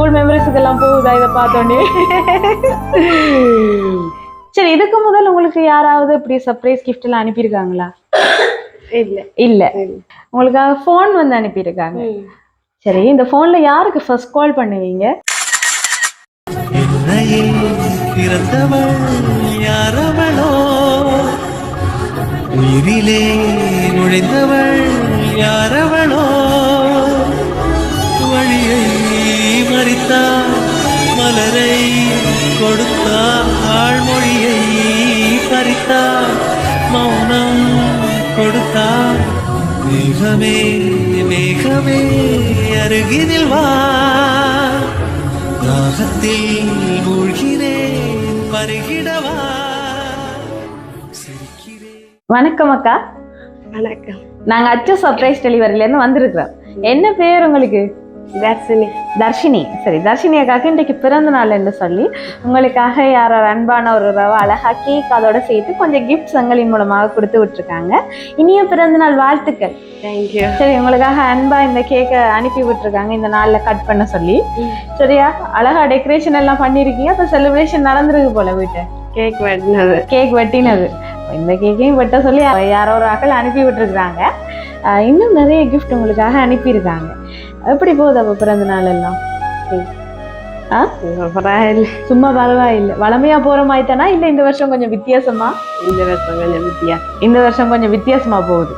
School மெமரிஸுக்கு எல்லாம் போகுதா? இதை பார்த்தோன்னே. சரி இதுக்கு முதல் உங்களுக்கு யாராவது இப்படி சர்ப்ரைஸ் கிஃப்ட் எல்லாம் அனுப்பியிருக்காங்களா? இல்ல. இல்ல. உங்களுக்காக ஃபோன் வந்து அனுப்பியிருக்காங்க. சரி இந்த போன்ல யாருக்கு ஃபர்ஸ்ட் கால் பண்ணுவீங்க? உயிரிலே நுழைந்தவள் யாரவளோ? மறித்தாள் மலரை கொடுத்தாள் ஆழ்மொழியை பறித்தாள் மௌனம் கொடுத்தாள் மேகமே மேகமே அருகினில் வா. தாகத்தில் மூழ்கிறேன் பருகிடவா வணக்கம் அக்கா. வணக்கம். நாங்க அச்சு சர்ப்ரைஸ் டெலிவரில இருந்து வந்திருக்கிறோம். என்ன பேர் உங்களுக்கு? தர்ஷினி தர்ஷினி சரி தர்ஷினி அக்காக்கு இன்றைக்கு பிறந்த நாள் என்று சொல்லி உங்களுக்காக யாரோ அன்பான ஒரு ரவ அழகா கேக் அதோட சேர்த்து கொஞ்சம் கிஃப்ட்ஸ் எங்களின் மூலமாக கொடுத்து விட்டுருக்காங்க. இனிய பிறந்த நாள் வாழ்த்துக்கள். தேங்க்யூ சரி உங்களுக்காக அன்பா இந்த கேக்கை அனுப்பி விட்டுருக்காங்க இந்த நாள்ல கட் பண்ண சொல்லி. சரியா? அழகா டெக்கரேஷன் எல்லாம் பண்ணிருக்கீங்க. அப்ப செலிப்ரேஷன் நடந்திருக்கு போல வீட்டு. கேக் வெட்டினது. கேக் வெட்டினது. இந்த கேக்கையும் வெட்ட சொல்லி யாரோ ஒரு ஆக்கள் அனுப்பி விட்டுருக்குறாங்க. இன்னும் நிறைய கிஃப்ட் உங்களுக்காக அனுப்பியிருக்காங்க. எப்படி போகுது அப்போ பிறந்த நாள் எல்லாம் ஆ? பரவாயில்ல. சும்மா பரவாயில்லை. வளமையா போற மாதிரி தானா? இல்லை இந்த வருஷம் கொஞ்சம் வித்தியாசமா? இந்த வருஷம் கொஞ்சம் வித்தியாசம் இந்த வருஷம் கொஞ்சம் வித்தியாசமா போகுது.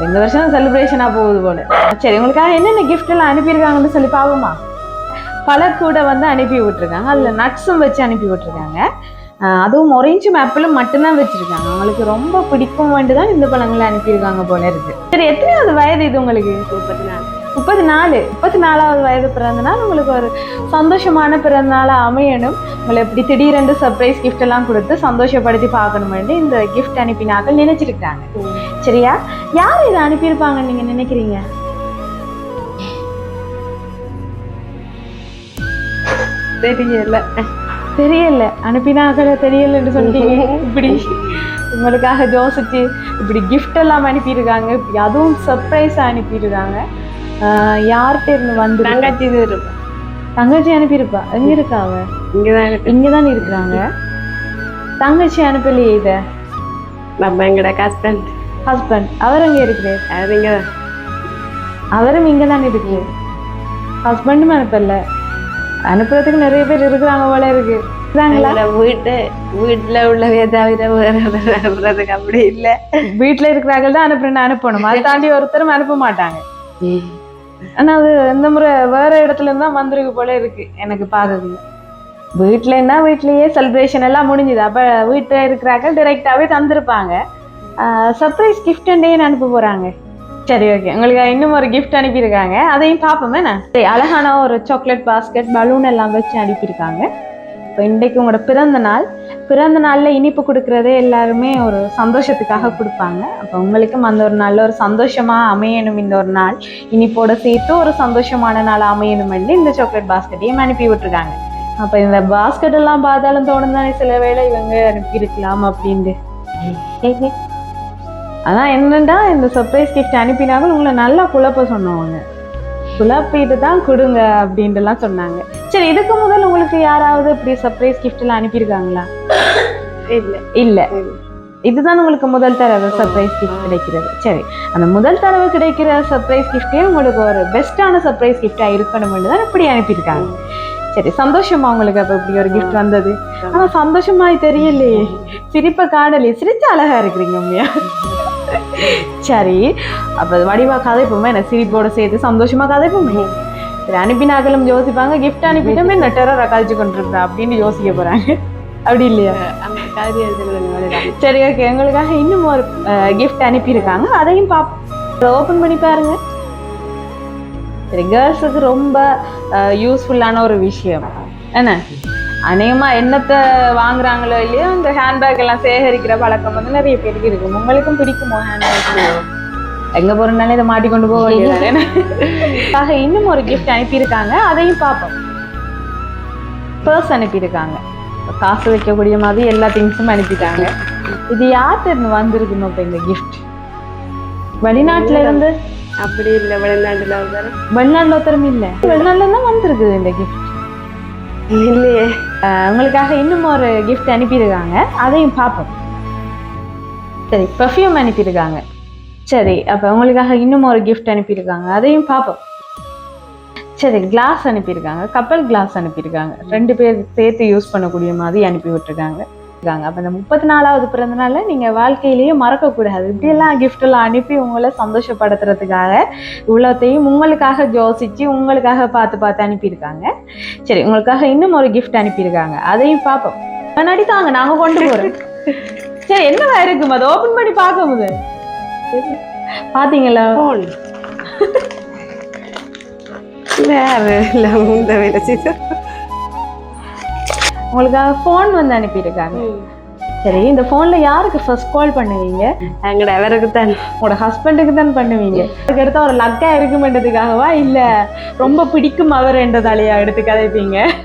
இந்த வருஷம் செலிப்ரேஷனா போகுது போல. சரி உங்களுக்காக என்னென்ன gift எல்லாம் அனுப்பியிருக்காங்கன்னு சொல்லி பாவோமா? பல கூட வந்து அனுப்பி விட்டுருக்காங்க. அதுல நட்ஸும் வச்சு அனுப்பி விட்டுருக்காங்க. அதுவும் ஒரேஞ்சும் ஆப்பிளும் மட்டும்தான் வச்சிருக்காங்க. அவங்களுக்கு ரொம்ப பிடிக்கும் வேண்டிதான் இந்த பழங்களை அனுப்பியிருக்காங்க போல இருக்கு. சரி எத்தனையாவது வயது இது உங்களுக்கு? முப்பத்தி நாலு. முப்பத்தி நாலு முப்பத்தி நாலாவது வயது பிறந்த நாள் உங்களுக்கு ஒரு சந்தோஷமான பிறந்த நாளா அமையணும். உங்களை இப்படி திடீரென்று சர்ப்ரைஸ் கிஃப்ட் எல்லாம் கொடுத்து சந்தோஷப்படுத்தி பார்க்கணும்னு இந்த கிஃப்ட் அனுப்பினாக்கள் நினைச்சிருக்காங்க சரியா? யார் இதை அனுப்பியிருப்பாங்கன்னு நீங்கள் நினைக்கிறீங்க? தெரியல. தெரியல. அனுப்பினாக்கள தெரியலன்னு சொல்லிட்டீங்க இப்படி உங்களுக்காக யோசிச்சு இப்படி கிஃப்ட் எல்லாம் அனுப்பியிருக்காங்க. இப்படி அதுவும் சர்ப்ரைஸ் அனுப்பியிருக்காங்க. யார்கிட்ட இருந்து வந்து தங்கச்சி இது இருக்கும் தங்கச்சி அனுப்பியிருப்பா. எங்க இருக்கா அவ? இங்கதான் இங்கதான் இருக்கிறாங்க தங்கச்சி அனுப்பலையே இத? நம்ம எங்கட ஹஸ்பண்ட் ஹஸ்பண்ட் அவர் எங்க இருக்கிறார்? அது இங்கதான். அவரும் இங்க தான் இருக்கு ஹஸ்பண்டும் அனுப்பல. அனுப்புறதுக்கு நிறைய பேர் இருக்கிறாங்க போல இருக்கு. வீட்டு வீட்டுல உள்ளவே தவிர அனுப்புறதுக்கு அப்படி இல்ல. வீட்டுல இருக்கிறாங்க தான் அனுப்புறேன்னு அனுப்பணும். அதை தாண்டி ஒருத்தரும் அனுப்ப மாட்டாங்க. ஆனால் அது இந்த முறை வேற இடத்துல இருந்து தான் வந்திருக்கு போல இருக்கு. எனக்கு பாக்குறது வீட்டுலன்னா வீட்லேயே செலிப்ரேஷன் எல்லாம் முடிஞ்சுது. அப்ப வீட்டுல இருக்கிறாக்கள் டைரெக்டாவே தந்திருப்பாங்க. சர்ப்ரைஸ் கிஃப்ட் அனுப்ப போறாங்க? சரி ஓகே உங்களுக்கு இன்னும் ஒரு கிஃப்ட் அனுப்பியிருக்காங்க. அதையும் பார்ப்போமே நான் சரி அழகான ஒரு சாக்லேட் பாஸ்கெட் பலூன் எல்லாம் வச்சு அனுப்பியிருக்காங்க. இப்போ இன்றைக்கு உங்களோட பிறந்த நாள். பிறந்த நாளில் இனிப்பு கொடுக்குறதே எல்லாருமே ஒரு சந்தோஷத்துக்காக கொடுப்பாங்க. அப்போ உங்களுக்கும் அந்த ஒரு நல்ல ஒரு சந்தோஷமாக அமையணும் இந்த ஒரு நாள். இனிப்போட சேர்த்து ஒரு சந்தோஷமான நாள் அமையணும்னு இந்த சாக்லேட் பாஸ்கெட்டையும் அனுப்பி விட்டுருக்காங்க. அப்போ இந்த பாஸ்கெட் எல்லாம் பார்த்தாலும் தோணும் தானே சில வேளை இவங்க அனுப்பியிருக்கலாம் அப்படின்ட்டு. அதான் என்னண்டா இந்த சர்ப்ரைஸ் கிஃப்ட் அனுப்பினாலும் உங்களை நல்லா குழப்ப சொன்னவங்க. குழப்பிட்டு தான் கொடுங்க அப்படின்ட்டுலாம் சொன்னாங்க. சரி இதுக்கு முதல் உங்களுக்கு யாராவது இப்படி சர்ப்ரைஸ் கிஃப்ட் எல்லாம் அனுப்பியிருக்காங்களா? இல்ல. இல்ல. இதுதான் உங்களுக்கு முதல் தடவை சர்ப்ரைஸ் கிஃப்ட் கிடைக்கிறது. சரி அந்த முதல் தடவை கிடைக்கிற சர்ப்ரைஸ் கிஃப்டே உங்களுக்கு ஒரு பெஸ்டான சர்ப்ரைஸ் கிஃப்டா இருக்கணும்னு தான் இப்படி அனுப்பியிருக்காங்க. சரி சந்தோஷமா உங்களுக்கு அப்ப இப்படி ஒரு கிஃப்ட் வந்தது? ஆனா சந்தோஷமாய் தெரியலையே. சிரிப்பை காணலையே. சிரிச்ச அழகா இருக்கிறீங்க உண்மையா? சரி அப்ப வடிவா கதைப்போமே? என்ன சிரிப்போட சேர்த்து சந்தோஷமா கதைப்போமே? சரி அனுப்பினாக்களும் யோசிப்பாங்க. கிஃப்ட் அனுப்பிட்டோமே என்ன டெரரை கழிச்சு கொண்டிருக்கிறா அப்படின்னு யோசிக்க போறாங்க. அப்படி இல்லையா? சரி ஓகே எங்களுக்காக இன்னும் ஒரு கிஃப்ட் அனுப்பியிருக்காங்க. அதையும் பாப்போம் ஓப்பன் பண்ணி பாருங்க. சரி கேர்ள்ஸுக்கு ரொம்ப யூஸ்ஃபுல்லான ஒரு விஷயம். என்ன? அநேகமா என்னத்தை வாங்குறாங்களோ இல்லையோ இந்த ஹேண்ட்பேக் எல்லாம் சேகரிக்கிற பழக்கம் வந்து நிறைய பேருக்கு இருக்கும். உங்களுக்கும் பிடிக்குமோ ஹேண்ட்பேக் எங்க போறதுனால இதை மாட்டிக்கொண்டு போக வேண்டியது இன்னும் ஒரு கிஃப்ட் அனுப்பியிருக்காங்க. அதையும் பார்ப்போம். பர்ஸ் அனுப்பியிருக்காங்க. காசு வைக்கக்கூடிய மாதிரி எல்லா திங்ஸும் அனுப்பிட்டாங்க. இது யார்கிட்ட இருந்து வந்திருக்குன்னு இப்போ இந்த கிஃப்ட் வெளிநாட்டுல இருந்து? அப்படி இல்ல வெளிநாட்டுல வெளிநாட்டுல ஒருத்தரும் இல்ல. வெளிநாட்டுல தான் வந்திருக்குது இந்த கிஃப்ட் இல்லையே. உங்களுக்காக இன்னும் ஒரு கிஃப்ட் அனுப்பியிருக்காங்க. அதையும் பார்ப்போம். சரி பெர்ஃப்யூம் அனுப்பியிருக்காங்க. சரி அப்போ உங்களுக்காக இன்னும் ஒரு கிஃப்ட் அனுப்பியிருக்காங்க. அதையும் பார்ப்போம் சரி கிளாஸ் அனுப்பியிருக்காங்க. கப்பல் கிளாஸ் அனுப்பியிருக்காங்க. ரெண்டு பேர் சேர்த்து யூஸ் பண்ணக்கூடிய மாதிரி அனுப்பி விட்டுருக்காங்க இருக்காங்க. அப்போ இந்த முப்பத்தி நாலாவது பிறந்தநாள நீங்கள் வாழ்க்கையிலேயே மறக்கக்கூடாது. இப்படியெல்லாம் கிஃப்டெல்லாம் எல்லாம் அனுப்பி உங்களை சந்தோஷப்படுத்துறதுக்காக இவ்வளோத்தையும் உங்களுக்காக யோசிச்சு உங்களுக்காக பார்த்து பார்த்து அனுப்பியிருக்காங்க. சரி உங்களுக்காக இன்னும் ஒரு கிஃப்ட் அனுப்பியிருக்காங்க. அதையும் பார்ப்போம் முன்னாடி தாங்க நாங்க கொண்டு போறோம். சரி என்னவா இருக்கும் அதை ஓப்பன் பண்ணி பார்க்க முதல் பாத்தீங்களா? வேறு உங்களுக்காக ஃபோன் வந்து அனுப்பியிருக்காங்க. சரி இந்த ஃபோன்ல யாருக்கு ஃபர்ஸ்ட் கால் பண்ணுவீங்க? எங்கட அவருக்கு தான் உங்களோட ஹஸ்பண்டுக்கு தான் பண்ணுவீங்க. அதுக்கு அடுத்து ஒரு லக்கா இருக்குமென்றதுக்காகவா? இல்ல ரொம்ப பிடிக்கும் அவர் என்றதாலேயா எடுத்து கதைப்பீங்க?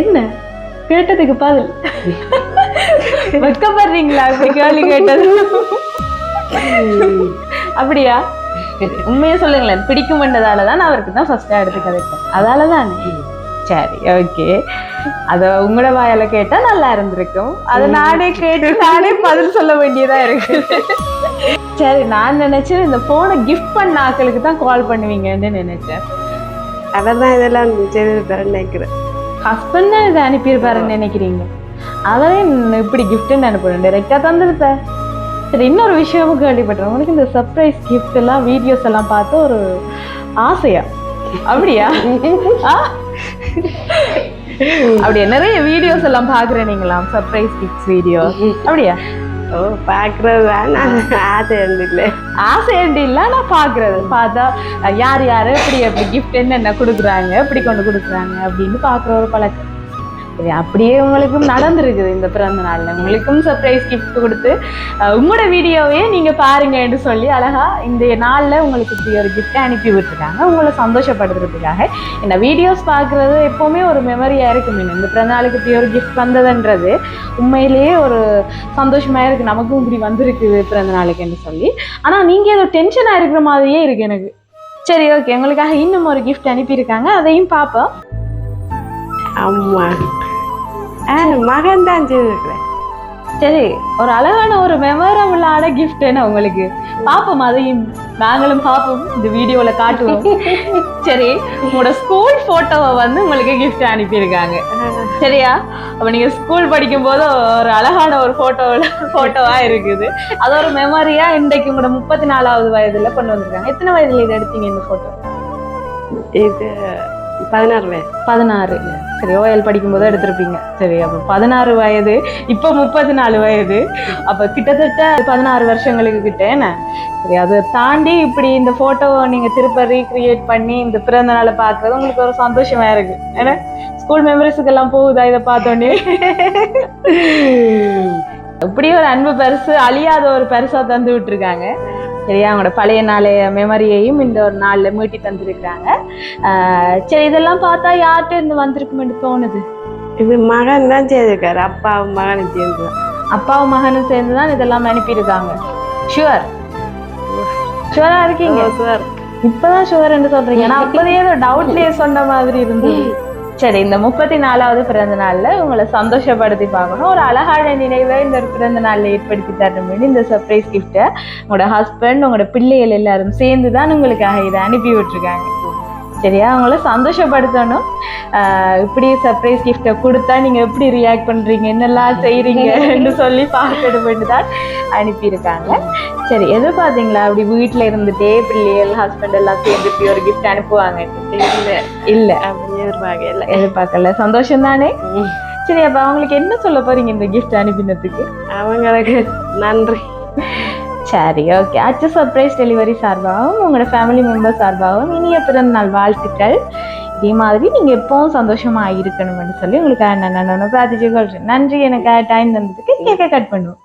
என்ன? கேட்டதுக்கு பதில். வெக்கப்படுறீங்களா இப்படி கேள்வி கேட்டது? அப்படியா? உண்மையை சொல்லுங்களேன். பிடிக்குமென்றதால தான் நான் அவருக்கு தான் ஃபர்ஸ்டா எடுத்து கதைப்பேன். அதால தான் சரி ஓகே அத உங்களோட வாயால கேட்டா நல்லா இருந்திருக்கும். அதை நானே கேட்டு நானே பதில் சொல்ல வேண்டியதா இருக்கு. சரி நான் நினைச்சேன் இந்த போனை கிஃப்ட் பண்ண ஆட்களுக்கு தான் கால் பண்ணுவீங்கன்னு நினைச்சேன். அவர் தான் இதெல்லாம் நினைக்கிறேன். ஹஸ்பண்ட் தான் இதை அனுப்பியிருப்பாருன்னு நினைக்கிறீங்க? இன்னும் இப்படி கிஃப்ட்னு அனுப்பணும் டைரெக்டாக தந்துருப்பேன் சரி இன்னொரு விஷயமும் கேள்விப்பட்டேன் உங்களுக்கு இந்த சர்ப்ரைஸ் கிஃப்ட் எல்லாம் வீடியோஸ் எல்லாம் பார்த்து ஒரு ஆசையா? அப்படியா? அப்படியா? நிறைய வீடியோஸ் எல்லாம் பாக்குறேன் நீங்களாம் சர்ப்ரைஸ் கிஃப்ட் வீடியோ அப்படியா? ஓ பார்க்கறது நான் ஆசை இல்லை. ஆசை இல்ல. நான் பாக்குறது பார்த்தா யார் யாரு எப்படி எப்படி கிஃப்ட் என்னென்ன கொடுக்குறாங்க? எப்படி கொண்டு கொடுக்குறாங்க? அப்படின்னு பாக்குற ஒரு பழக்கம். சரி அப்படியே உங்களுக்கும் நடந்திருக்குது இந்த பிறந்த நாள்ல. உங்களுக்கும் சர்ப்ரைஸ் கிஃப்ட் கொடுத்து உங்களோட வீடியோவே நீங்க பாருங்கன்னு சொல்லி அழகா இந்த நாள்ல உங்களுக்கு இப்படி ஒரு கிஃப்ட் அனுப்பி விட்டுருக்காங்க. உங்களை சந்தோஷப்படுத்துறதுக்காக. இந்த வீடியோஸ் பார்க்குறது எப்போவுமே ஒரு மெமரியாக இருக்கும். இந்த பிறந்த நாளுக்கு இப்படி ஒரு கிஃப்ட் வந்ததுன்றது உண்மையிலேயே ஒரு சந்தோஷமா இருக்கு. நமக்கும் இப்படி வந்திருக்குது பிறந்த நாளுக்குன்னு சொல்லி. ஆனா நீங்க ஏதோ டென்ஷனா இருக்கிற மாதிரியே இருக்கு எனக்கு. சரி ஓகே உங்களுக்காக இன்னும் ஒரு கிஃப்ட் அனுப்பியிருக்காங்க. அதையும் பார்ப்போம். ஆமாம் மகன் தான் செய்திருக்கிறேன் சரி ஒரு அழகான ஒரு மெமரபிளான gift என்ன உங்களுக்கு? பார்ப்போம் அதையும் நாங்களும் பார்ப்போம் இந்த வீடியோல காட்டுவோம். சரி உங்களோட ஸ்கூல் போட்டோவை வந்து உங்களுக்கு gift அனுப்பியிருக்காங்க. சரியா? அப்ப நீங்க ஸ்கூல் படிக்கும் போது ஒரு அழகான ஒரு போட்டோ போட்டோவா இருக்குது. அது ஒரு மெமரியா இன்றைக்கு உங்களோட முப்பத்தி நாலாவது வயதுல கொண்டு வந்திருக்காங்க. எத்தனை வயதுல இதை எடுத்தீங்க இந்த போட்டோ இது பதினாறு வயசு. பதினாறு. சரி ஓஎல் படிக்கும்போது எடுத்திருப்பீங்க. சரி அப்போ பதினாறு வயது இப்போ முப்பத்தி நாலு வயது. அப்போ கிட்டத்தட்ட பதினாறு வருஷங்களுக்கு கிட்ட என்ன? சரி அதை தாண்டி இப்படி இந்த ஃபோட்டோவை நீங்கள் திருப்ப ரீக்ரியேட் பண்ணி இந்த பிறந்த நாளை பார்க்குறது உங்களுக்கு ஒரு சந்தோஷமா இருக்கு. ஏன்னா ஸ்கூல் மெமரிஸுக்கெல்லாம் போகுதா இதை பார்த்தோன்னே? இப்படி ஒரு அன்பு பரிசு அழியாத ஒரு பரிசா தந்து விட்டுருக்காங்க. சரியா? அவங்களோட பழைய நாளைய மெமரியையும் இந்த ஒரு நாள்ல மீட்டி தந்திருக்காங்க ஆஹ் சரி இதெல்லாம் பார்த்தா யார்கிட்ட இருந்து வந்திருக்குமென்னு தோணுது? இது மகன் தான் செய்திருக்காரு. அப்பாவும் மகனும் சேர்ந்து அப்பாவும் மகனும் சேர்ந்து தான் இதெல்லாம் அனுப்பியிருக்காங்க. ஷுவர் ஷுவரா இருக்கீங்க? சார் இப்பதான் ஷுவர் என்று சொல்றீங்க. நான் அப்போதே ஏதோ டவுட்லயே சொன்ன மாதிரி இருந்தது. சரி இந்த முப்பத்தி நாலாவது பிறந்த நாள்ல உங்களை சந்தோஷப்படுத்தி பார்க்கணும். ஒரு அழகான நினைவை இந்த பிறந்த நாள்ல ஏற்படுத்தி தரணும்னு இந்த சர்ப்ரைஸ் கிஃப்ட்டை உங்களோட ஹஸ்பண்ட் உங்களோட பிள்ளைகள் எல்லாரும் சேர்ந்து தான் உங்களுக்காக இதை அனுப்பி விட்டுருக்காங்க. சரியா? அவங்கள சந்தோஷப்படுத்தணும். இப்படி சர்ப்ரைஸ் கிஃப்ட்டை கொடுத்தா நீங்க எப்படி ரியாக்ட் பண்றீங்க? என்னெல்லாம் செய்றீங்கன்னு சொல்லி பார்க்கணும்னு தான் அனுப்பியிருக்காங்க. சரி எதிர்பார்த்தீங்களா அப்படி வீட்ல இருந்துட்டே பிள்ளைகள் ஹஸ்பண்ட் எல்லாம் சேர்ந்து இப்படி ஒரு கிஃப்ட் அனுப்புவாங்க. இல்லை இல்ல. அப்படி எதிர்பார்க்க இல்லை எதிர்பார்க்கல. சந்தோஷம் தானே? சரி அப்ப அவங்களுக்கு என்ன சொல்ல போறீங்க இந்த கிஃப்ட் அனுப்பினதுக்கு? அவங்களுக்கு நன்றி. சரி ஓகே அச்சு சர்ப்ரைஸ் டெலிவரி சார்பாகவும் உங்களோட ஃபேமிலி மெம்பர் சார்பாகவும் இனிய பிறந்த நாள் வாழ்த்துக்கள் இதே மாதிரி நீங்க எப்பவும் சந்தோஷமா இருக்கணும்னு சொல்லி உங்களுக்கு நான் நான் பிரார்த்திச்சு கொள்றேன் நன்றி எனக்கு டைம் தந்ததுக்கு கேட்க கட் பண்ணுவோம்